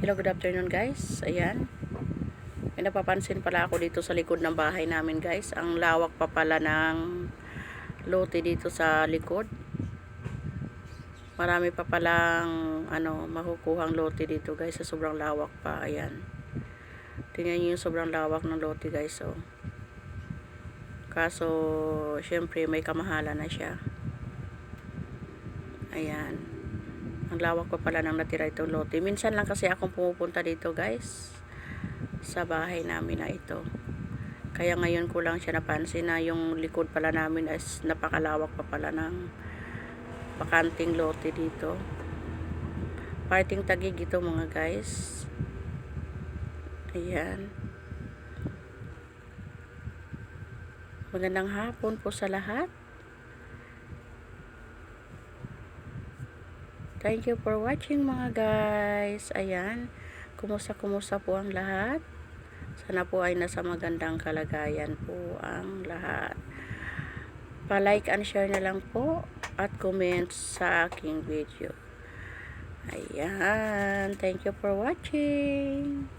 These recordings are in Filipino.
Hello, good afternoon guys. Ayan. May napapansin pala ako dito sa likod ng bahay namin guys. Ang lawak pa pala ng lote dito sa likod. Marami pa palang ano, makukuhang lote dito guys sa sobrang lawak pa. Ayan. Tingnan niyo yung sobrang lawak ng lote guys. Oh. Kaso, syempre may kamahalan na siya. Ayan. Ang lawak pa pala ng natira itong lote. Minsan lang kasi akong pumupunta dito guys. Sa bahay namin na ito. Kaya ngayon ko lang siya napansin na yung likod pala namin is napakalawak pa pala ng bakanting lote dito. Parting tagig ito mga guys. Ayan. Magandang hapon po sa lahat. Thank you for watching mga guys. Ayan. Kumusta kumusta po ang lahat? Sana po ay nasa magandang kalagayan po ang lahat. Pa-like and share na lang po at comment sa aking video. Ayan. Thank you for watching.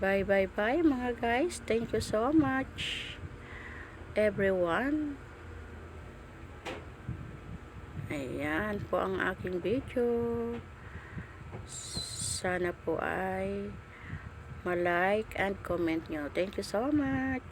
Bye bye bye mga guys. Thank you so much everyone. Ayan po ang aking video. Sana po ay ma-like and comment nyo. Thank you so much.